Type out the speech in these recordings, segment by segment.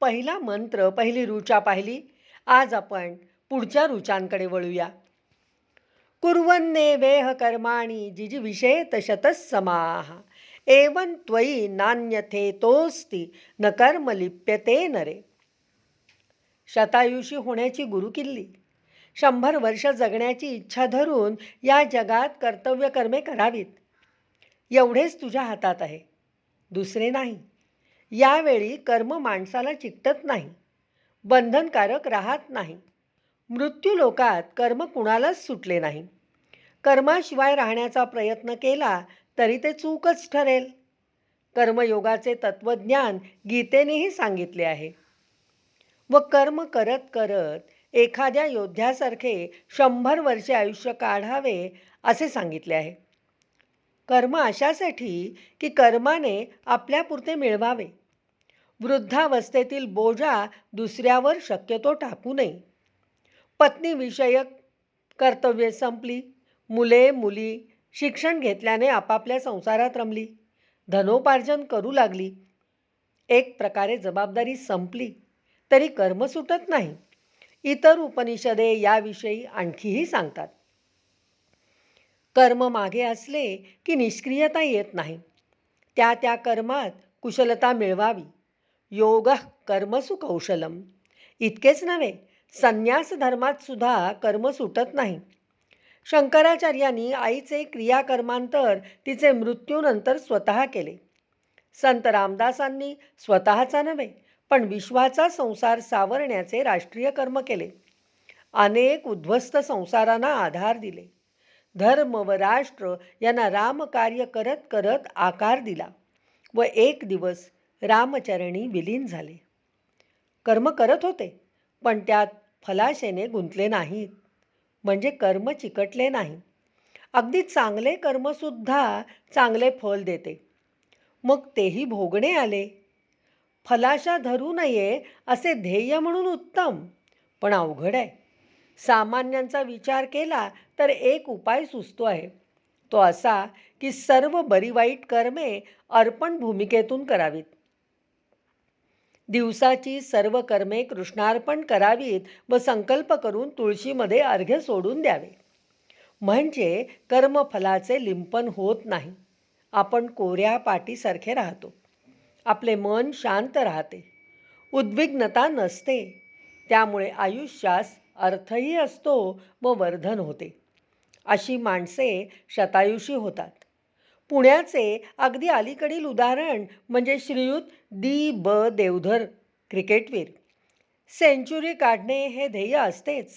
पहिला मंत्र पहिली रुचा पाहिली. आज आपण पुढच्या रुचांकडे वळूया. कुर्वन्ने वेह कर्माणि जिजिविषेत शतः समाः. एवं त्वयी नान्यथेतोस्ति न कर्म लिप्यते नरे शतायुषी होण्याची गुरुकिल्ली शंभर वर्ष जगण्याची इच्छा धरून या जगात कर्तव्य कर्मे करावीत. एवढेच तुझ्या हातात आहे. दुसरे नाही. यावेळी कर्म माणसाला चिकटत नाही बंधनकारक राहत नाही. मृत्यूलोकात कर्म कुणालाच सुटले नाही. कर्माशिवाय राहण्याचा प्रयत्न केला तरी ते चूकच ठरेल. कर्मयोगाचे तत्त्वज्ञान गीतेनेही सांगितले आहे. व कर्म करत करत एखाद्या योद्ध्यासारखे शंभर वर्षे आयुष्य काढावे असे सांगितले आहे. कर्म अशासाठी की कर्माने आपल्यापुरते मिळवावे. वृद्धावस्थेतील बोजा दुसऱ्यावर शक्यतो टाकू नये. पत्नीविषयक कर्तव्ये संपली. मुले मुली शिक्षण घेतल्याने आपापल्या संसारात रमली. धनोपार्जन करू लागली. एक प्रकारे जबाबदारी संपली तरी कर्म सुटत नाही. इतर उपनिषदे याविषयी आणखीही सांगतात. कर्म मागे असले की निष्क्रियता येत नाही. त्या त्या कर्मात कुशलता मिळवावी. योग कर्मसु कौशलम. इतकेच नव्हे संन्यास धर्मात सुद्धा कर्म सुटत नाही. शंकराचार्यांनी आईचे क्रियाकर्मांतर तिचे मृत्यूनंतर स्वतः केले. संत रामदासांनी स्वतःचा नव्हे पण विश्वाचा संसार सावरण्याचे राष्ट्रीय कर्म केले. अनेक उद्ध्वस्त संसारांना आधार दिले. धर्म व राष्ट्र यांना रामकार्य करत करत आकार दिला व एक दिवस रामचरणी विलीन झाले. कर्म करत होते पण त्यात फलाशेने गुंतले नाहीत म्हणजे कर्म चिकटले नाही. अगदी चांगले कर्मसुद्धा चांगले फल देते. मग तेही भोगणे आले. फलाशा धरू नये असे ध्येय म्हणून उत्तम पण अवघड आहे. सामान्यांचा विचार केला तर एक उपाय सुचतो आहे. तो असा की सर्व बरी वाईट कर्मे अर्पण भूमिकेतून करावीत. दिवसाची सर्व कर्मे कृष्णार्पण करावीत व संकल्प करून तुळशीमध्ये अर्घ्य सोडून द्यावे. म्हणजे कर्मफलाचे लिंपन होत नाही. आपण कोऱ्या पाटीसारखे राहतो. आपले मन शांत राहते. उद्विग्नता नसते. त्यामुळे आयुष्यास अर्थही असतो व वर्धन होते. अशी माणसे शतायुषी होतात. पुण्याचे अगदी अलीकडील उदाहरण म्हणजे श्रीयुत दी ब. देवधर क्रिकेटवीर. सेंचुरी काढणे हे ध्येय असतेच.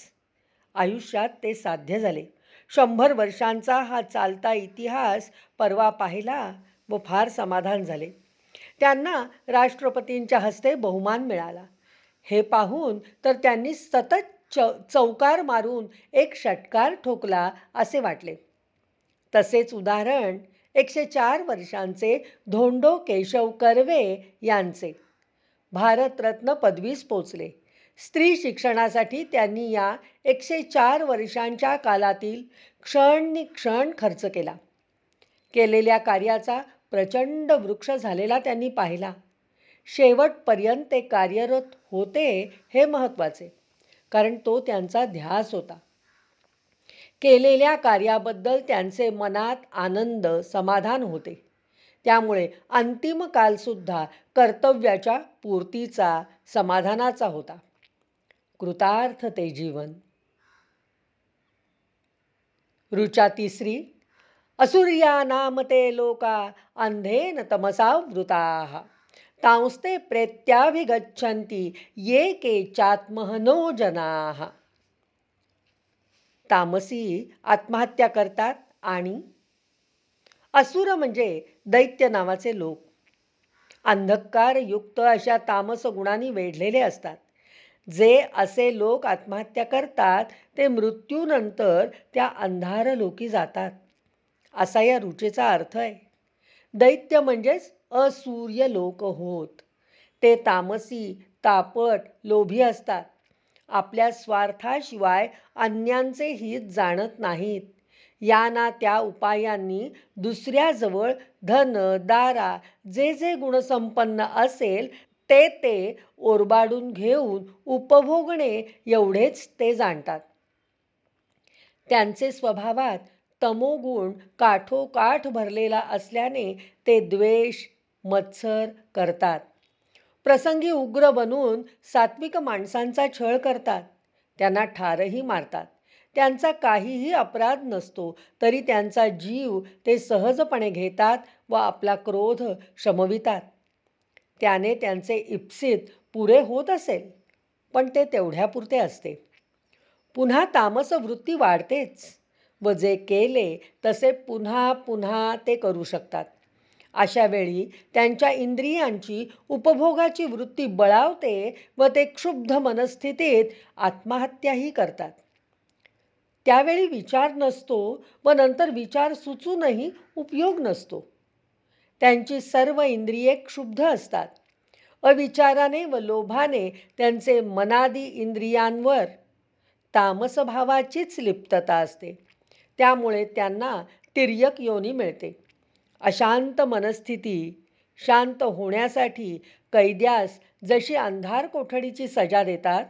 आयुष्यात ते साध्य झाले. शंभर वर्षांचा हा चालता इतिहास परवा पाहिला व फार समाधान झाले. त्यांना राष्ट्रपतींच्या हस्ते बहुमान मिळाला. हे पाहून तर त्यांनी सतत च चौकार मारून एक षटकार ठोकला असे वाटले. तसेच उदाहरण एकशे चार वर्षांचे धोंडो केशव कर्वे यांचे. भारतरत्न पदवीस पोचले. स्त्री शिक्षणासाठी त्यांनी या एकशे चार वर्षांच्या कालातील क्षण क्षण खर्च केला. केलेल्या कार्याचा प्रचंड वृक्ष झालेला त्यांनी पाहिला. शेवटपर्यंत ते कार्यरत होते हे महत्त्वाचे. कारण तो त्यांचा ध्यास होता. केलेल्या कार्याबद्दल त्यांचे मनात आनंद समाधान होते. त्यामुळे अंतिम कालसुद्धा कर्तव्याच्या पूर्तीचा समाधानाचा होता. कृतार्थ ते जीवन. रुचा तिसरी असुर्या नाम ते लोका अंधेन तमसावृता तांस्ते प्रेत्याभिगच्छन्ति ये केचात्महनो जनाः। तामसी आत्महत्या करतात आणि असुर म्हणजे दैत्य नावाचे लोक. अंधकारयुक्त अशा तामस गुणांनी वेढलेले असतात. जे असे लोक आत्महत्या करतात ते मृत्यूनंतर त्या अंधार लोकी जातात. असा या रुचेचा अर्थ आहे. दैत्य म्हणजेच असूर्य लोक होत. ते तामसी तापट लोभी असतात. आपल्या स्वार्थाशिवाय अन्यांचे हित जाणत नाहीत. या ना त्या उपायांनी दुसऱ्याजवळ धन दारा जे जे गुणसंपन्न असेल ते ते ओरबाडून घेऊन उपभोगणे एवढेच ते जाणतात. त्यांचे स्वभावात तमोगुण काठोकाठ भरलेला असल्याने ते द्वेष मत्सर करतात. प्रसंगी उग्र बनून सात्विक माणसांचा छळ करतात. त्यांना ठारही मारतात. त्यांचा काहीही अपराध नसतो तरी त्यांचा जीव ते सहजपणे घेतात व आपला क्रोध शमवितात. त्याने त्यांचे इप्सित पुरे होत असेल पण ते तेवढ्यापुरते असते. पुन्हा तामस वृत्ती वाढतेच व जे केले तसे पुन्हा पुन्हा ते करू शकतात. अशावेळी त्यांच्या इंद्रियांची उपभोगाची वृत्ती बळावते व ते क्षुब्ध मनस्थितीत आत्महत्याही करतात. त्यावेळी विचार नसतो व नंतर विचार सुचूनही उपयोग नसतो. त्यांची सर्व इंद्रिये क्षुब्ध असतात. अविचाराने व लोभाने त्यांचे मनादी इंद्रियांवर तामसभावाचीच लिप्तता असते. त्यामुळे त्यांना तिर्यक योनी मिळते. अशांत मनस्थिती शांत होण्यासाठी कैद्यास जशी अंधार कोठडीची सजा देतात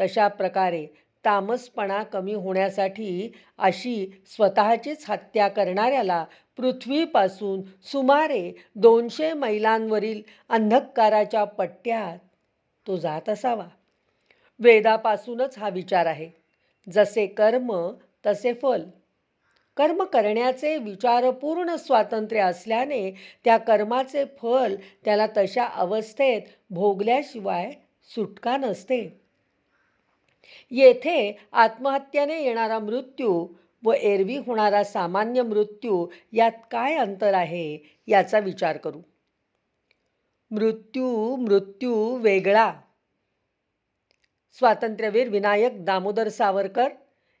तशा प्रकारे तामसपणा कमी होण्यासाठी अशी स्वतःचीच हत्या करणाऱ्याला पृथ्वीपासून सुमारे दोनशे मैलांवरील अंधकाराच्या पट्ट्यात तो जात असावा. वेदापासूनच हा विचार आहे. जसे कर्म तसे फल. कर्म करण्याचे विचारपूर्ण स्वातंत्र्य असल्याने त्या कर्माचे फल त्याला तशा अवस्थेत भोगल्याशिवाय सुटका नसते. येथे आत्महत्येने येणारा मृत्यू व एरवी होणारा सामान्य मृत्यू यात काय अंतर आहे याचा विचार करू. मृत्यू मृत्यू वेगळा. स्वातंत्र्यवीर विनायक दामोदर सावरकर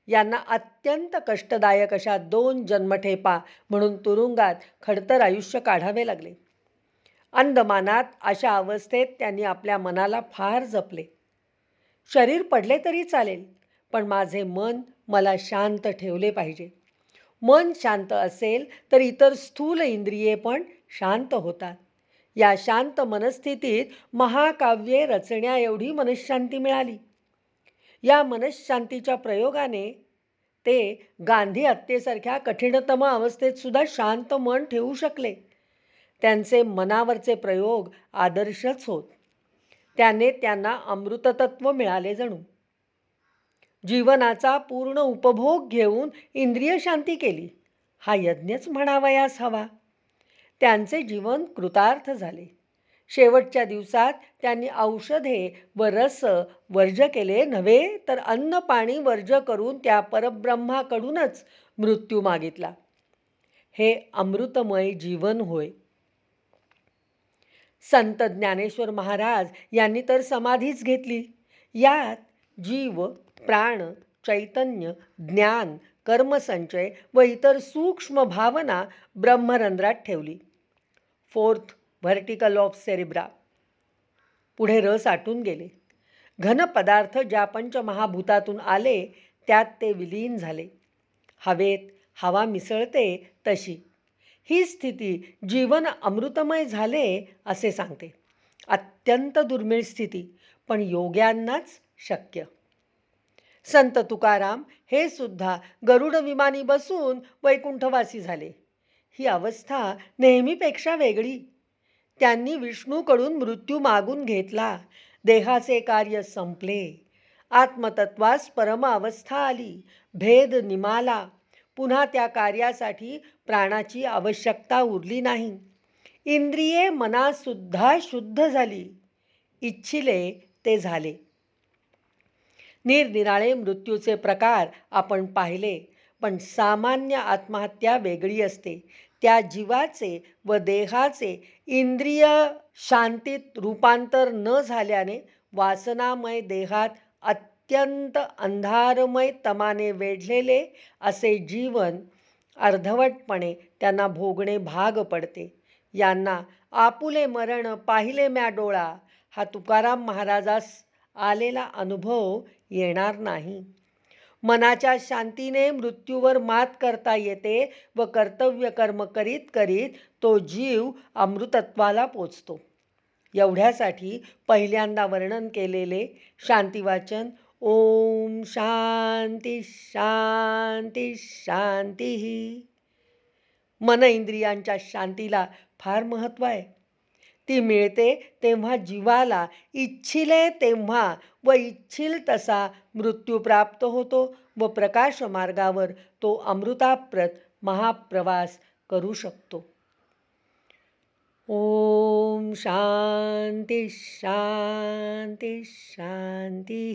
यांना अत्यंत कष्टदायक अशा दोन जन्मठेपा म्हणून तुरुंगात खडतर आयुष्य काढावे लागले. अंदमानात अशा अवस्थेत त्यांनी आपल्या मनाला फार जपले. शरीर पडले तरी चालेल पण माझे मन मला शांत ठेवले पाहिजे. मन शांत असेल तर इतर स्थूल इंद्रिये पण शांत होतात. या शांत मनस्थितीत महाकाव्ये रचण्या एवढी मनशांती मिळाली. या मनशांतीच्या प्रयोगाने ते गांधी हत्येसारख्या कठीणतम अवस्थेतसुद्धा शांत मन ठेवू शकले. त्यांचे मनावरचे प्रयोग आदर्शच होत. त्याने त्यांना अमृततत्व मिळाले जणू. जीवनाचा पूर्ण उपभोग घेऊन इंद्रिय शांती केली. हा यज्ञच म्हणावयास हवा. त्यांचे जीवन कृतार्थ झाले. शेवटच्या दिवसात त्यांनी औषधे व रस वर्ज केले नव्हे तर अन्न पाणी वर्ज करून त्या परब्रह्माकडूनच मृत्यू मागितला. हे अमृतमय जीवन होय. संत ज्ञानेश्वर महाराज यांनी तर समाधीच घेतली. यात जीव प्राण चैतन्य ज्ञान कर्मसंचय व इतर सूक्ष्म भावना ब्रह्मरंध्रात ठेवली. फोर्थ व्हर्टिकल ऑफ सेरिब्रा पुढे रस आटून गेले. घन पदार्थ ज्या पंचमहाभूतातून आले त्यात ते विलीन झाले. हवेत हवा मिसळते तशी. ही स्थिती जीवन अमृतमय झाले असे सांगते. अत्यंत दुर्मिळ स्थिती पण योग्यांनाच शक्य. संत तुकाराम हे सुद्धा गरुड विमानी बसून वैकुंठवासी झाले. ही अवस्था नेहमीपेक्षा वेगळी. त्यांनी विष्णूकडून मृत्यू मागून घेतला. देहाचे कार्य संपले. आत्मतत्वास परमावस्था आली. भेद निमाला. पुन्हा त्या कार्यासाठी प्राणाची आवश्यकता उरली नाही. इंद्रिये मनासुद्धा शुद्ध झाली. इच्छिले ते झाले. निरनिराळे मृत्यूचे प्रकार आपण पाहिले. पण सामान्य आत्महत्या वेगळी असते. त्या जीवाचे व देहाचे इंद्रिय शांतीत रूपांतर न झाल्याने वासनामय देहात अत्यंत अंधारमय तमाने वेढलेले असे जीवन अर्धवटपणे त्यांना भोगणे भाग पडते. यांना आपुले मरण पाहिले म्या डोळा. हा तुकाराम महाराजास आलेला अनुभव येणार नाही. मनाच्या शांतीने मृत्यूवर मात करता येते व कर्तव्य कर्म करीत करीत तो जीव अमृतत्वाला पोचतो. एवढ्यासाठी पहिल्यांदा वर्णन केलेले शांतिवाचन ओम शांती शांती शांती मन इंद्रियांच्या शांतीला फार महत्त्व आहे. ती मिळते तेव्हा जीवाला इच्छिले तेव्हा व इच्छिल तसा मृत्यू प्राप्त होतो व प्रकाश मार्गावर तो अमृताप्रत महाप्रवास करू शकतो. ओम शांती शांती शांती